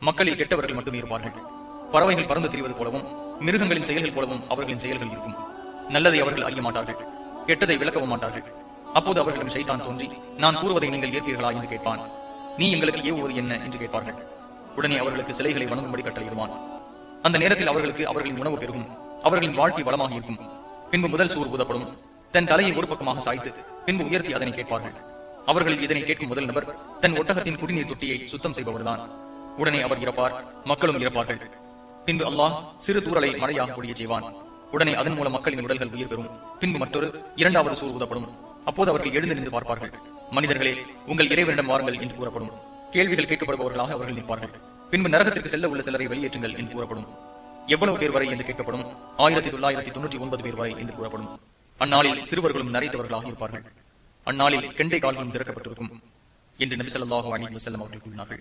மக்களில் கெட்டவர்கள் மட்டுமே இருப்பார்கள். பறவைகள் பறந்து திரிவது போலவும் மிருகங்களின் செயல்கள் போலவும் அவர்களின் செயல்கள் இருக்கும். நல்லதை அவர்கள் அறிய மாட்டார்கள். கெட்டதை விளக்கவும் மாட்டார்கள். அப்போது அவர்களிடம் ஷைத்தான் தோன்றி நான் கூறுவதை நீங்கள் ஏற்பீர்களா? என்று கேட்பான். நீ எங்களுக்கு ஏவுவது என்ன? என்று கேட்பார்கள். உடனே அவர்களுக்கு சிலைகளை வணங்கும்படி கட்டளையிடுவான். அந்த நேரத்தில் அவர்களுக்கு அவர்களின் உணவு பெருகும். அவர்களின் வாழ்க்கை வளமாக இருக்கும். பின்பு முதல் சூர் ஊதப்படும். தன் தலையை ஒரு பக்கமாக சாய்த்து பின்பு உயர்த்தி அதனை கேட்பார்கள். அவர்களில் இதனை கேட்கும் முதல் நபர் தன் ஒட்டகத்தின் குடிநீர் தொட்டியை சுத்தம் செய்பவர்தான். உடனே அவர் இறப்பார் மக்களும் இறப்பார்கள். பின்பு அல்லாஹ் சிறு தூரலை மழையாக பொழிய செய்வான் உடனே அதன் மூலம் மக்களின் உடல்கள் உயிர் பெறும். பின்பு மற்றொரு இரண்டாவது சூர் ஊதப்படும். அப்போது அவர்கள் எழுந்து நின்று பார்ப்பார்கள். மனிதர்களே உங்கள் இறைவனிடம் வாருங்கள் என்று கூறப்படும். கேள்விகள் கேட்கப்படுபவர்களாக அவர்கள் நிற்பார்கள். பின்பு நரகத்திற்கு செல்ல உள்ள சிலரை வெளியேற்றுங்கள் என்று கூறப்படும். எவ்வளவு பேர் வரை என்று கேட்கப்படும்? ஆயிரத்தி தொள்ளாயிரத்தி தொண்ணூற்றி ஒன்பது பேர் வரை என்று கூறப்படும். அந்நாளில் சிறுவர்களும் நரைத்தவர்களாக இருப்பார்கள். அந்நாளில் கெண்டை கால்களும் திறக்கப்பட்டிருக்கும். என்று நபி ஸல்லல்லாஹு அலைஹி வஸல்லம் அவர்கள் கூறினார்கள்.